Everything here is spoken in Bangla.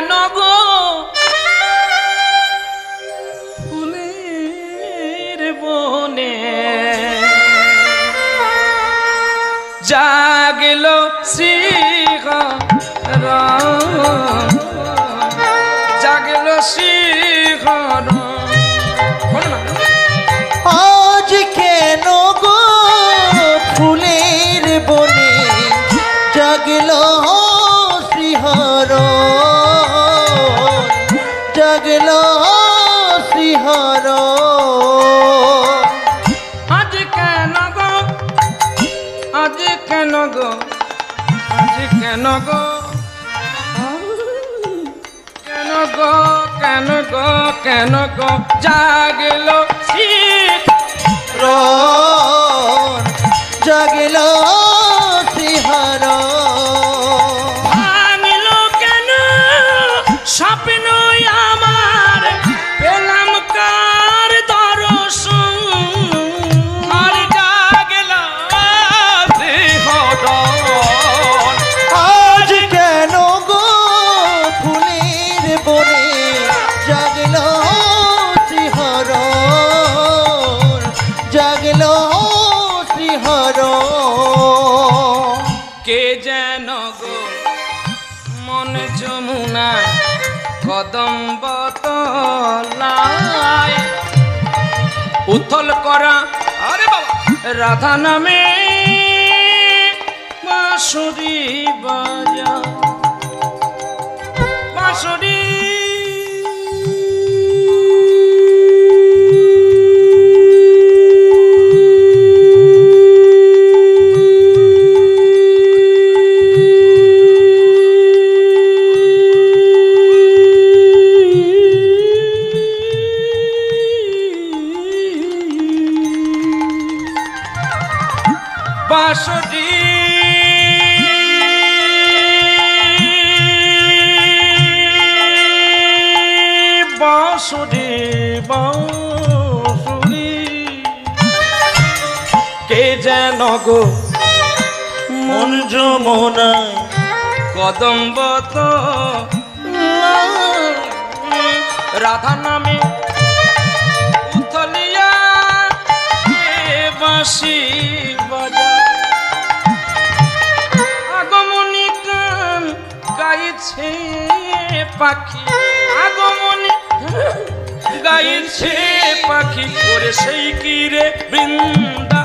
কেন গো? ফুলের বনে জাগল শিখর জাগল শিখর কেন গো? কেন গো কেন গো কেন গো? জাগল কে যেন গো? মন যমুনা কদম্ব উথল করা আরে বাবা! রাধা নামে বাঁশুরি বাঁশুরি বাঁশুরি বাঁশুরি কে যেন গো মন যমুনায় কদম্ব তো রাধা নামে গাইছে পাখি। আগমন গাইছে পাখি। করে সেই কিরে বৃন্দা?